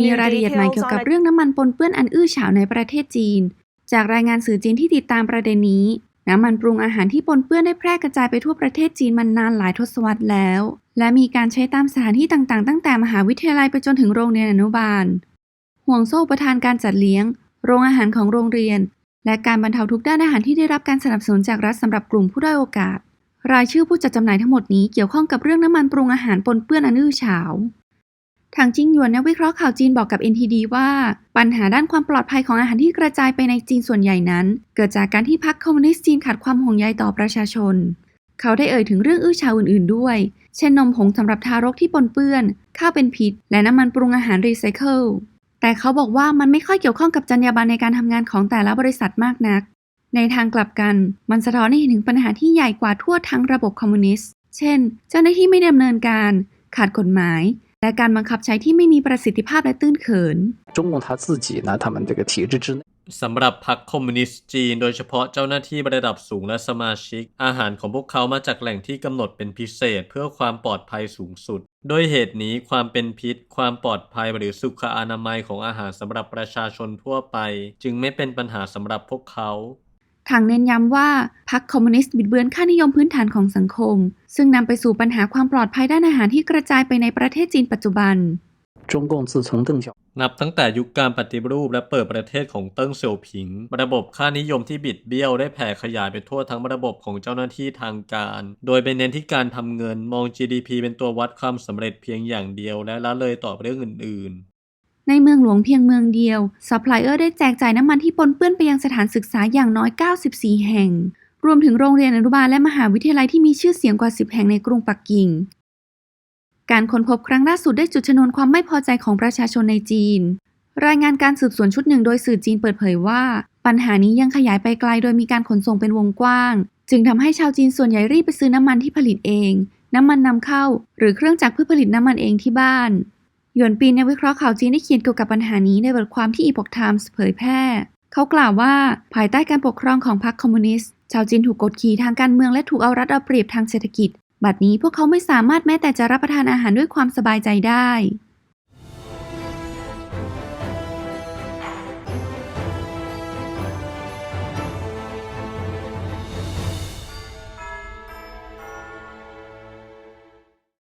มีรายละเอียดใหม่เกี่ยวกับเรื่องน้ำมันปนเปื้อนอันอื้อฉาวในประเทศจีน จากรายงานสื่อจีนที่ติดตามประเด็นนี้ น้ำมันปรุงอาหารที่ปนเปื้อนได้แพร่กระจายไปทั่วประเทศจีนมานานหลายทศวรรษแล้ว และมีการใช้ตามสถานที่ต่างๆ ตั้งแต่มหาวิทยาลัยไปจนถึงโรงเรียนอนุบาล ห่วงโซ่ประทานการจัดเลี้ยง โรงอาหารของโรงเรียน และการบรรเทาทุกข์ด้านอาหารที่ได้รับการสนับสนุนจากรัฐสำหรับกลุ่มผู้ด้อยโอกาส รายชื่อผู้จัดจำหน่ายทั้งหมดนี้เกี่ยวข้องกับเรื่องน้ำมันปรุงอาหารปนเปื้อนอันอื้อฉาว ทางจิ้งหยวนนักวิเคราะห์ข่าวจีนบอกกับ NTD ว่า ปัญหาด้านความปลอดภัยของอาหารที่กระจายไปในจีนส่วนใหญ่นั้น เกิดจากการที่พรรคคอมมิวนิสต์จีนขาดความห่วงใยต่อประชาชน เขาได้เอ่ยถึงเรื่องอื้อฉาวอื่นๆด้วย เช่นนมผงสำหรับทารกที่ปนเปื้อน ข้าวเป็นพิษ และน้ำมันปรุงอาหารรีไซเคิลแต่เขาบอกว่ามันไม่ค่อยเกี่ยวข้องกับจรรยาบรรณในการทำงานของแต่ละบริษัทมากนัก ในทางกลับกัน มันสะท้อนให้เห็นถึงปัญหาที่ใหญ่กว่าทั่วทั้งระบบคอมมิวนิสต์ เช่น เจ้าหน้าที่ไม่ดำเนินการ ขาดกฎหมาย และการบังคับใช้ที่ไม่มีประสิทธิภาพและตื้นเขิน 中共他自己呢，他们这个体制之内。 สำหรับพรรคคอมมิวนิสต์จีน โดยเฉพาะเจ้าหน้าที่ระดับสูงและสมาชิก อาหารของพวกเขามาจากแหล่งที่กำหนดเป็นพิเศษเพื่อความปลอดภัยสูงสุด โดยเหตุนี้ความเป็นพิษ ความปลอดภัยหรือสุขอนามัยของอาหารสำหรับประชาชนทั่วไป จึงไม่เป็นปัญหาสำหรับพวกเขา ทางเน้นย้ำว่าพรรคคอมมิวนิสต์บิดเบือนค่านิยมพื้นฐานของสังคม ซึ่งนำไปสู่ปัญหาความปลอดภัยด้านอาหารที่กระจายไปในประเทศจีนปัจจุบัน 中共自从邓小 นับตั้งแต่ยุคการปฏิรูปและเปิดประเทศของเติ้งเสี่ยวผิง ระบบค่านิยมที่บิดเบี้ยวได้แผ่ขยายไปทั่วทั้งระบบของเจ้าหน้าที่ทางการ โดยไปเน้นที่การทำเงินมอง GDP เป็นตัววัดความสำเร็จเพียงอย่างเดียว และละเลยต่อเรื่องอื่น ๆ ในเมืองหลวงเพียงเมืองเดียวซัพพลายเออร์ได้แจกจ่ายน้ำมันที่ปนเปื้อนไปยังสถานศึกษาอย่างน้อย 94 แห่ง รวมถึงโรงเรียนอนุบาลและมหาวิทยาลัยที่มีชื่อเสียงกว่า 10 แห่งในกรุงปักกิ่ง การค้นพบครั้งล่าสุดได้จุดชนวนความไม่พอใจของประชาชนในจีน รายงานการสืบสวนชุดหนึ่งโดยสื่อจีนเปิดเผยว่า ปัญหานี้ยังขยายไปไกลโดยมีการขนส่งเป็นวงกว้าง จึงทำให้ชาวจีนส่วนใหญ่รีบไปซื้อน้ำมันที่ผลิตเอง น้ำมันนำเข้า หรือเครื่องจักรเพื่อผลิตน้ำมันเองที่บ้าน หยวนปีนในวิเคราะห์ข่าวจีนได้เขียนเกี่ยวกับปัญหานี้ในบทความที่อีพอกไทมส์เผยแพร่ เขากล่าวว่าภายใต้การปกครองของพรรคคอมมิวนิสต์ ชาวจีนถูกกดขี่ทางการเมืองและถูกเอารัดเอาเปรียบทางเศรษฐกิจ บัดนี้พวกเขาไม่สามารถแม้แต่จะรับประทานอาหารด้วยความสบายใจได้